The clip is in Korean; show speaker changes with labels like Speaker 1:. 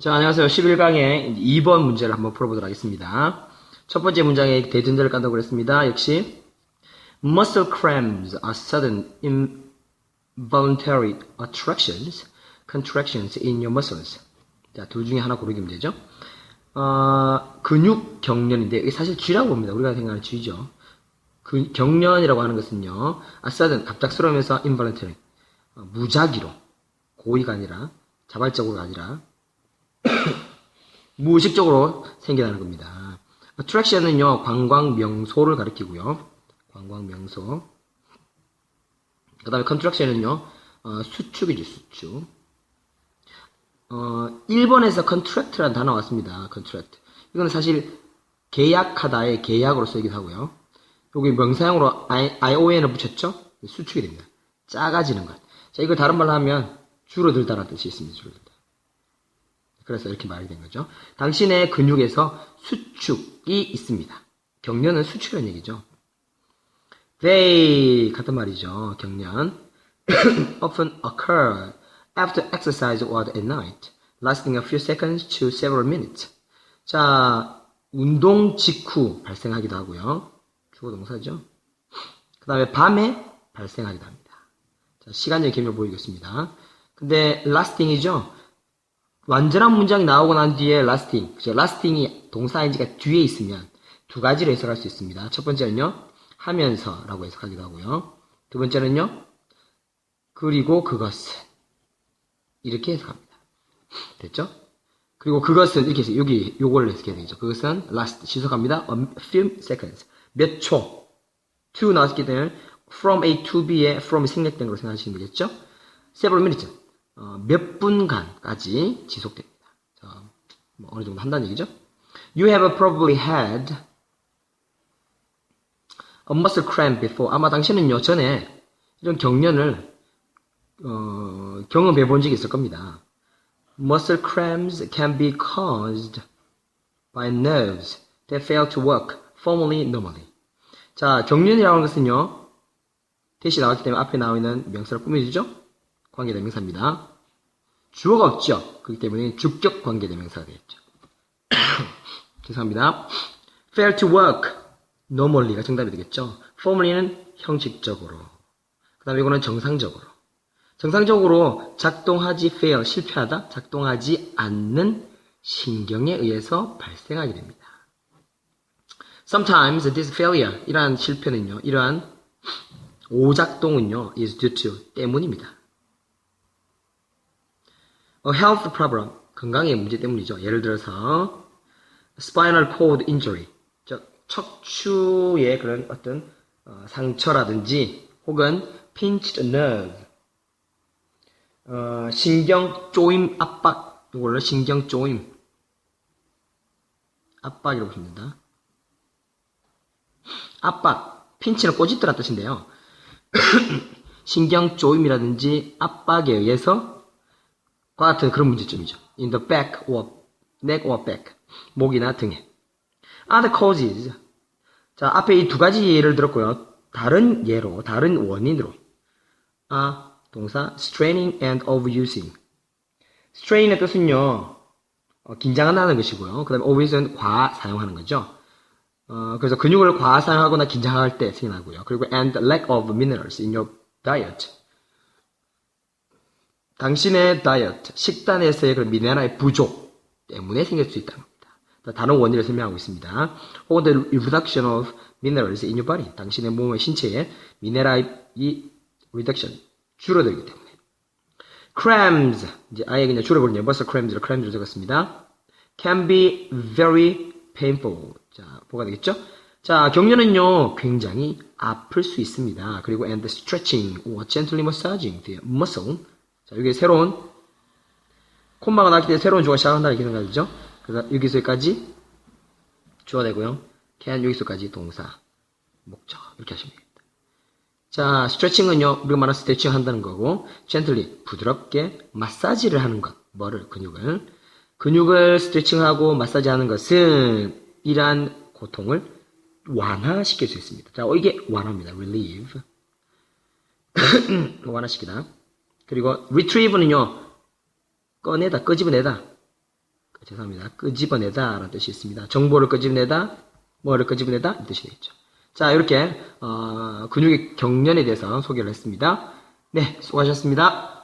Speaker 1: 자, 안녕하세요. 11강의 2번 문제를 한번 풀어보도록 하겠습니다. 첫 번째 문장에 대전제를 깐다고 그랬습니다. 역시 muscle cramps are sudden involuntary attractions, contractions in your muscles. 자, 둘 중에 하나 고르기면 되죠. 어, 근육 경련인데 이게 사실 쥐라고 봅니다. 우리가 생각하는 쥐죠. 그 경련이라고 하는 것은요. 아, sudden 갑작스러우면서 involuntary 어, 무작위로 고의가 아니라 자발적으로가 아니라 무의식적으로 생겨나는 겁니다. attraction은요, 관광 명소를 가리키고요. 관광 명소. 그 다음에 contraction은요, 어, 수축이죠, 수축. 어, 1번에서 contract라는 단어 왔습니다. contract. 이거는 사실 계약하다의 계약으로 쓰기도 하고요. 여기 명사형으로 I, ION을 붙였죠? 수축이 됩니다. 작아지는 것. 자, 이걸 다른 말로 하면 줄어들다라는 뜻이 있습니다. 줄어들다. 그래서 이렇게 말이 된 거죠. 당신의 근육에서 수축이 있습니다. 경련은 수축이라는 얘기죠. They 같은 말이죠. 경련 often occur after exercise or at night, lasting a few seconds to several minutes. 자, 운동 직후 발생하기도 하고요. 주어 동사죠. 그 다음에 밤에 발생하기도 합니다. 자, 시간적 개념을 보이겠습니다. 근데 lasting이죠. 완전한 문장이 나오고 난 뒤에 lasting, 그죠? lasting이 동사인지가 뒤에 있으면 두 가지로 해석할 수 있습니다. 첫 번째는요, 하면서라고 해석하기도 하고요. 두 번째는요, 그리고 그것은 이렇게 해석합니다. 됐죠? 그리고 그것은 이렇게 해서 여기 요걸 해석해야 되죠. 그것은 last 지속합니다. A few seconds 몇 초. to 나왔기 때문에 from A to B에 from 생략된 걸로 생각하시면 되겠죠? several minutes 어, 몇 분간까지 지속됩니다. 자, 뭐 어느 정도 한다는 얘기죠? You have probably had a muscle cramp before. 아마 당신은요 전에 이런 경련을 어, 경험해 본 적이 있을 겁니다. Muscle cramps can be caused by nerves that fail to work formally normally. 자, 경련이라고 하는 것은요, 대시 나왔기 때문에 앞에 나와 있는 명사를 꾸며주죠? 관계대명사입니다. 주어가 없죠? 그렇기 때문에 주격 관계대명사가 되겠죠. 죄송합니다. fail to work, normally가 정답이 되겠죠? formally는 형식적으로. 그 다음에 이거는 정상적으로. 정상적으로 작동하지 fail, 실패하다, 작동하지 않는 신경에 의해서 발생하게 됩니다. Sometimes this failure, 이러한 실패는요, 이러한 오작동은요, is due to, 때문입니다. A health problem, 건강의 문제 때문이죠. 예를 들어서, spinal cord injury, 즉, 척추의 그런 어떤 어, 상처라든지, 혹은 pinched nerve, 어, 신경 쪼임 압박, 이걸로 신경 쪼임, 압박이라고 됩니다. 압박, 핀치는 꼬집더란 뜻인데요. 신경 쪼임이라든지 압박에 의해서 과 같은 그런 문제점이죠. In the back or neck or back. 목이나 등에. Other causes. 자, 앞에 이 두 가지 예를 들었고요. 다른 예로, 다른 원인으로. 아, 동사 straining and overusing. strain의 뜻은요. 어, 긴장한다는 것이고요. 그 다음에 overuse는 과 사용하는 거죠. 어, 그래서 근육을 과하 사용하거나 긴장할 때 생겨나고요. 그리고 and lack of minerals in your diet. 당신의 다이어트, 식단에서의 그 미네랄의 부족 때문에 생길 수 있다는 겁니다. 다른 원인을 설명하고 있습니다. 혹은 the reduction of minerals in your body. 당신의 몸의 신체에 미네랄이 reduction, 줄어들기 때문에. cramps, 이제 아예 그냥 줄여버리네요. 벌써 cramps로 cramps로 적었습니다. can be very painful. 자, 뭐가 되겠죠? 자, 경련은요, 굉장히 아플 수 있습니다. 그리고 and stretching or gently massaging the muscle. 자, 여기 새로운, 콤마가 나왔기 때문에 새로운 주어가 시작한다는 이렇게 생각하죠? 그래서 여기서까지 주어 되고요. can 여기서까지 동사, 목적. 이렇게 하시면 됩니다. 자, 스트레칭은요, 우리가 말하는 스트레칭 한다는 거고, gently, 부드럽게 마사지를 하는 것. 뭐를? 근육을. 근육을 스트레칭하고 마사지하는 것은 이러한 고통을 완화시킬 수 있습니다. 자, 이게 완화입니다. relieve. 완화시키다. 그리고 retrieve는요, 꺼내다, 끄집어내다. 죄송합니다. 끄집어내다 라는 뜻이 있습니다. 정보를 끄집어내다, 뭐를 끄집어내다 이 뜻이 되겠죠. 자, 이렇게 어, 근육의 경련에 대해서 소개를 했습니다. 네, 수고하셨습니다.